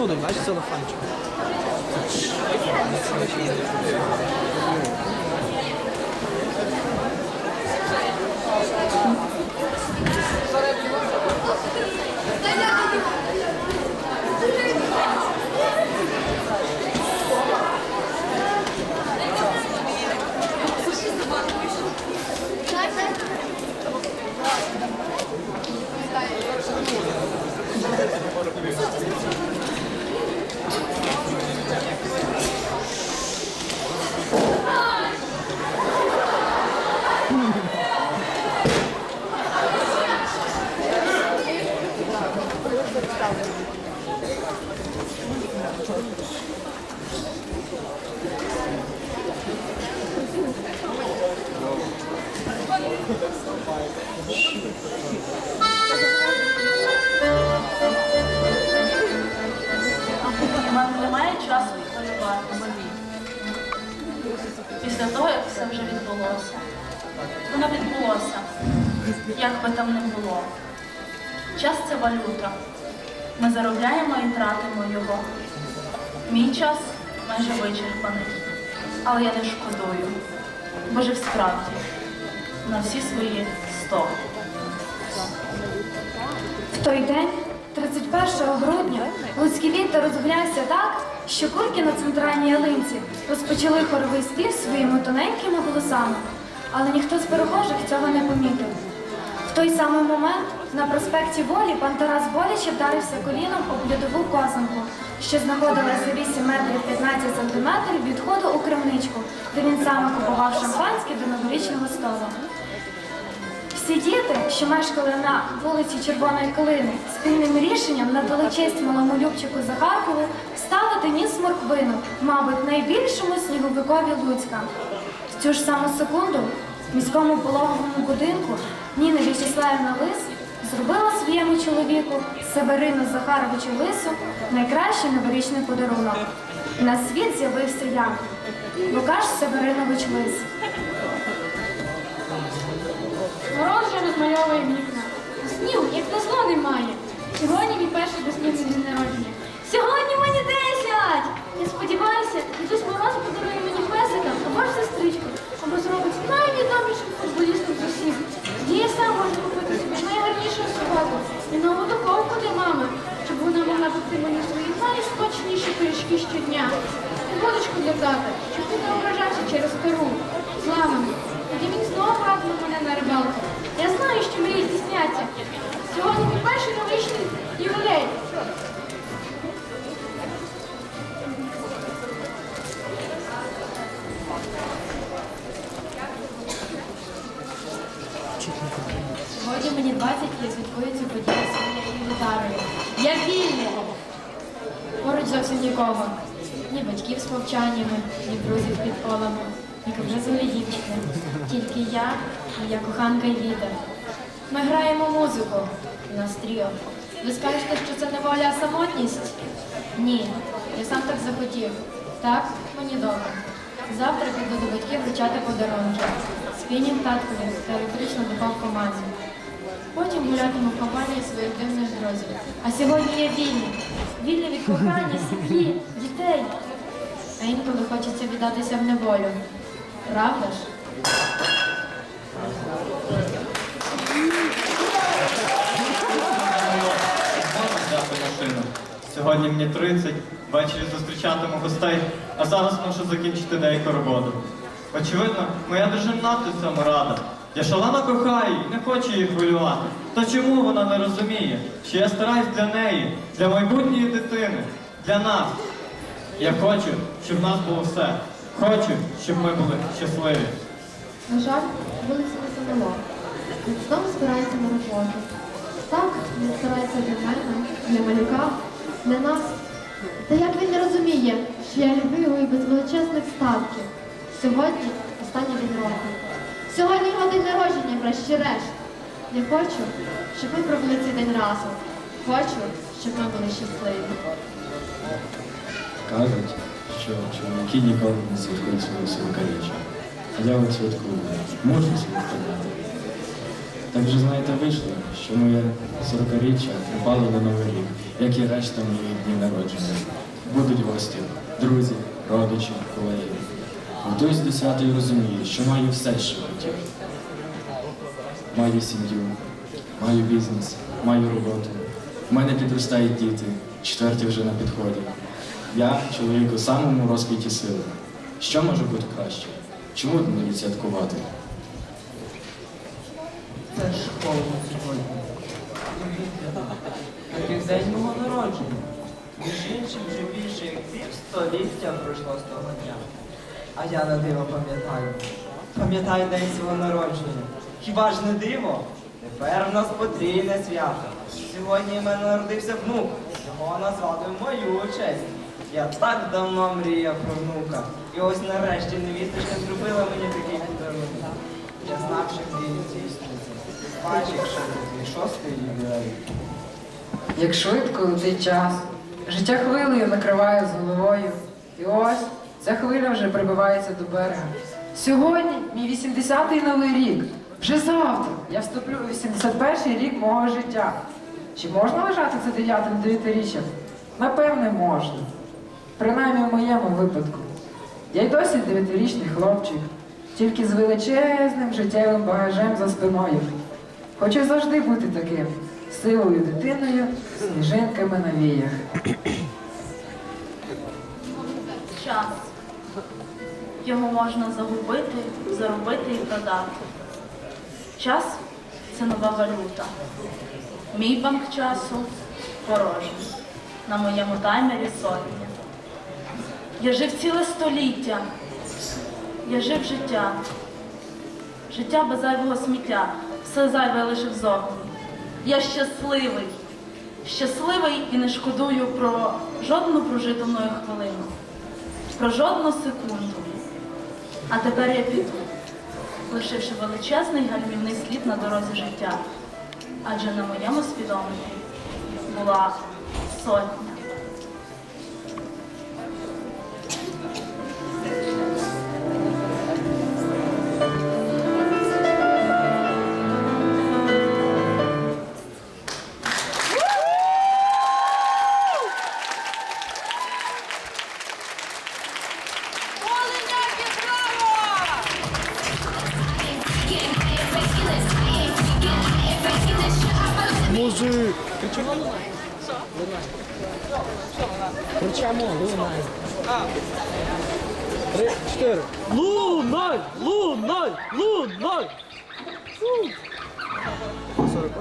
Буду, бачиш, целофанчик. Немає часу хвилюватися. Після того, як все вже відбулося. Воно відбулося, як би там не було. Час це валюта. Ми заробляємо і тратимо його. Мій час майже вичерпаний, але я не шкодую. Бо жив справді на всі свої сто. В той день, 31 грудня, луцький вітер розгулявся так, що курки на центральній ялинці розпочали хоровий спів своїми тоненькими голосами, але ніхто з перехожих цього не помітив. В той самий момент на проспекті Волі пан Тарас боляче вдарився коліном об льодову косанку, що знаходилася за 8 метрів 15 сантиметрів від входу у крамничку, де він саме купував шампанське до новорічного столу. Всі діти, що мешкали на вулиці Червоної Калини, спільним рішенням надали честь малому Любчику Захаркову ставити ніс морквину, мабуть, найбільшому сніговикові Луцька. В цю ж саму секунду в міському пологовому будинку Ніна В'ячеславівна Лис зробила своєму чоловіку Северину Захаровичу Лису найкращий новорічний подарунок. На світ з'явився я, Лукаш Северинович Лис. Мороз вже розмальовує вікна. Снів, як назло, немає. Сьогодні мій перший дослідний день народження. Сьогодні мені 10! Я сподіваюся, дідусь Мороз подарує мені песика або ж сестричку, або зробить найвідомішим футболістом з усіх. Тоді я сам можу купити собі найгарнішу собаку і нову духовку для мами, щоб могла мені свої найсмачніші пиріжки щодня. Водочку для тата, щоб він не ображався через перу. З. Тоді він знову братиме мене на рибалку. Я знаю, що мрії здійсняться. Сьогодні мій перший новорічний ювілей. Сьогодні мені 20 і я святкую цю своєю гітарою. Я вільний! Поруч зовсім нікого. Ні батьків з мовчаннями, ні друзів під колами, ні капризової дівчини. Тільки я, моя коханка і вітер. Ми граємо музику. У нас тріо. Ви скажете, що це не воля, а самотність? Ні, я сам так захотів. Так, мені добре. Завтра піду до батьків вручати подарунки. Спінінг таткові та електрична духовка мамі. Потім гулятиму в компанії своїх дивних друзів. А сьогодні я вільний. Вільний від кохання, сім'ї, дітей. А інколи хочеться віддатися в неволю. Правда ж? Сьогодні мені 30, ввечері зустрічатиму гостей, а зараз мушу закінчити деяку роботу. Очевидно, моя дружина надто цьому рада. Я шалено кохаю не хочу її хвилювати. То чому вона не розуміє, що я стараюсь для неї, для майбутньої дитини, для нас? Я хочу, щоб в нас було все. Хочу, щоб ми були щасливі. На жаль, вулиця не замело. Він знову збирається на роботу. Так, він старається для мене, для малюка, для нас. Та як він не розуміє, що я люблю його і без величезних статків. Сьогодні останній день року. Сьогодні його день народження, врешті-решт. Я хочу, щоб ми провели цей день разом. Хочу, щоб ми були щасливі. Кажуть, що чоловіки ніколи не святкують свого сорокаріччя. А я от святкую, можу святкувати. Так вже знаєте, вийшло, що моє сорокаріччя припало на Новий рік, як і решта моїх днів народження. Будуть гості, друзі, родичі, колеги. Свята і розумію, що маю все, що хотів. Маю сім'ю, маю бізнес, маю роботу. У мене підростають діти, четверті вже на підході. Я чоловік у самому розквіті сили. Що може бути краще? Чому б не відсвяткувати? Це ж сьогодні. І день мого народження. Між іншим вже більше як півстоліття пройшло з того дня. А я на диво пам'ятаю. Пам'ятаю день свого народження. Хіба ж не диво? Тепер в нас потрійне свято. Сьогодні в мене народився внук. Його назвали в мою честь. Я так давно мріяв про внука. І ось нарешті невісточка зробила мені такий подарунок. Я знав, що мрії здійснюється. Бач, якщо це твій шостий ювілей. Як швидко летить час, життя хвилею накриває з головою. І ось ця хвиля вже прибивається до берега. Сьогодні мій 80-й новий рік. Вже завтра я вступлю у 81-й рік мого життя. Чи можна вважати це дев'ятим дев'ятиріччям? Напевне, можна. Принаймні в моєму випадку. Я й досі дев'ятирічний хлопчик, тільки з величезним життєвим багажем за спиною. Хочу завжди бути таким силою дитиною, сніжинками на віях. Його можна загубити, заробити і продати. Час це нова валюта. Мій банк часу порожній. На моєму таймері сотня. Я жив ціле століття. Я жив життя. Життя без зайвого сміття. Все зайве лишив зовні. Я щасливий. Щасливий і не шкодую про жодну прожиту мною хвилину про жодну секунду. А тепер я піду, лишивши величезний гальмівний слід на дорозі життя. Адже на моєму свідомленні була сотня. Лунай! Лунай! Лунай! Сорок